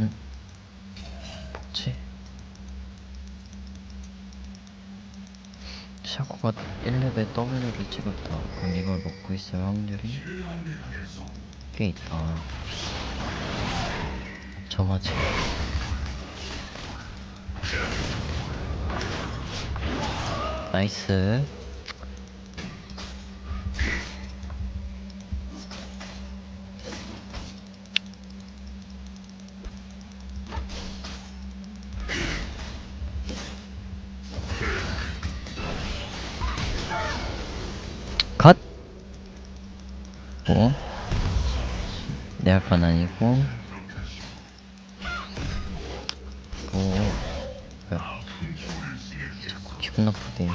응? 뭐지? 샤코가 1렙에 W를 찍었다. 그럼 이걸 먹고 있을 확률이 꽤 있다. 점하지. 나이스. 할건 아니고. 뭐 뭐야 기분 나쁘게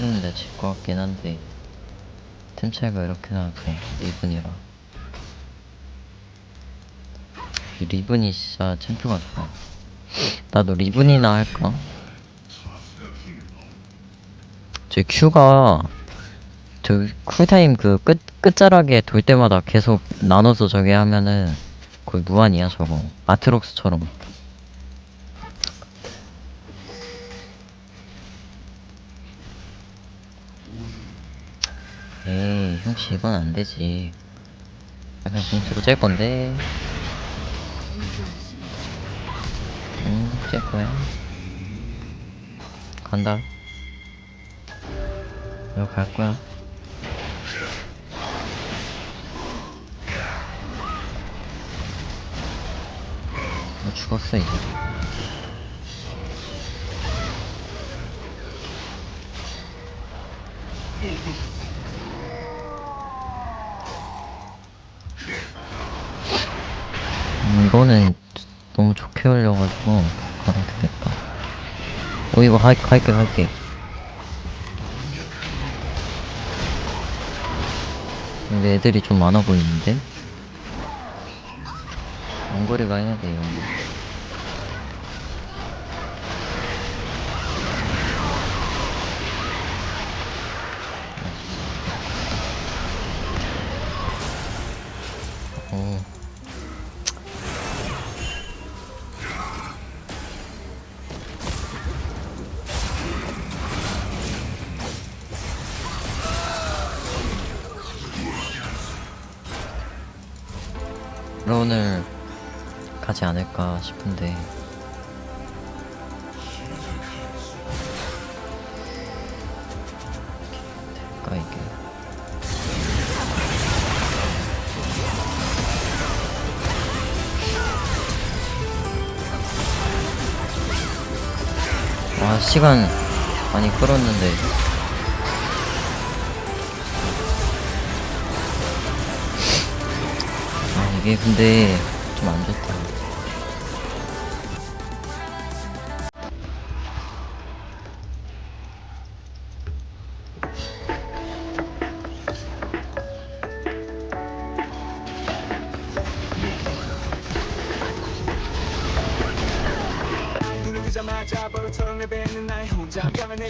지금 내가 질것 같긴 한데 템 차이가 이렇게 리븐이라. 이 리븐이 진짜 챔프가 좋아. 나도 리븐이나 할까? 저 Q가 저 쿨타임 그 끝, 끝자락에 돌 때마다 계속 나눠서 저게 하면은 거의 무한이야 저거. 아트록스처럼 에이 형씨 이건 안 되지. 약간 공수로 짤 건데. 응짤 거야. 간다. 여기 갈 거야. 너 죽었어 이제 음, 이거는 너무 좋게 올려가지고 가도 되겠다. 어 이거 할, 할게 할게. 근데 애들이 좀 많아 보이는데? 원거리가 해야 돼요. 어. 런을 가지 않을까 싶은데. 될까 이게? 와 시간 많이 끌었는데 이게 근데 좀 안 좋다.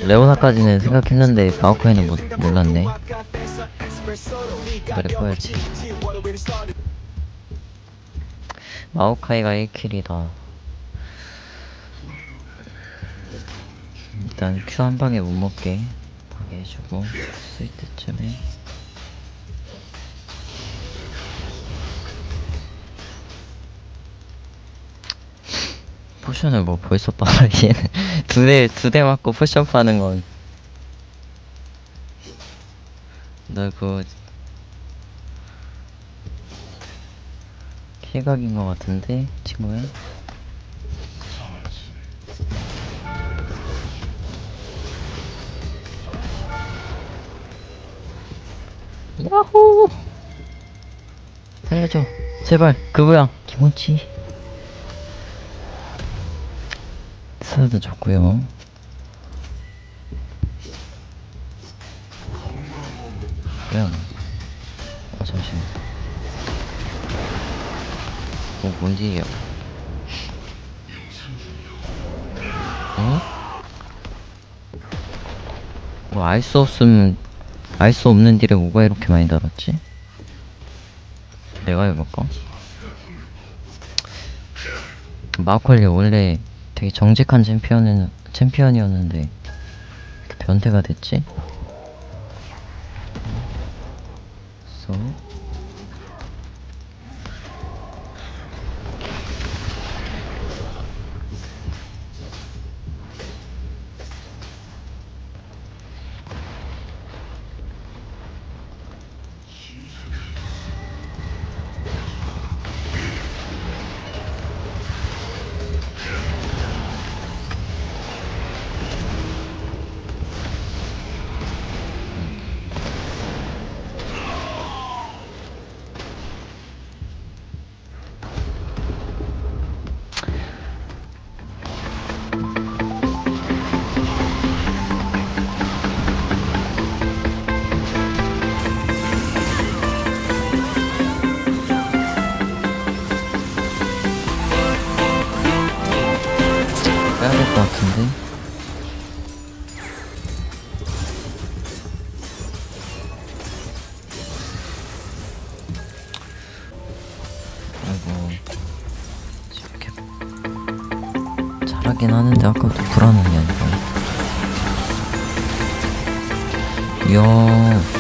레오나까지는 생각했는데 못, 몰랐네. 그래 꺼야지 마오카이가 1킬이다. 일단 Q 한 방에 못 먹게 하게 해주고 쓸 때쯤에. 포션을 뭐 벌써 빨아 얘는. 두대 두 대 맞고 포션 파는 건. 너 그거 시각인 것 같은데 친구의? 야호! 살려줘. 제발 그거야 김원치. 사도 좋고요. 그냥 어 뭔지요 어? 뭐 알 수 없음 알수 없는 딜에 뭐가 이렇게 많이 달았지? 내가 해볼까? 마콜리 원래 되게 정직한 챔피언은 챔피언이었는데 변태가 됐지? 써 빼야 잘하긴 하는데 아까부터 불안한 게 아니라. 이야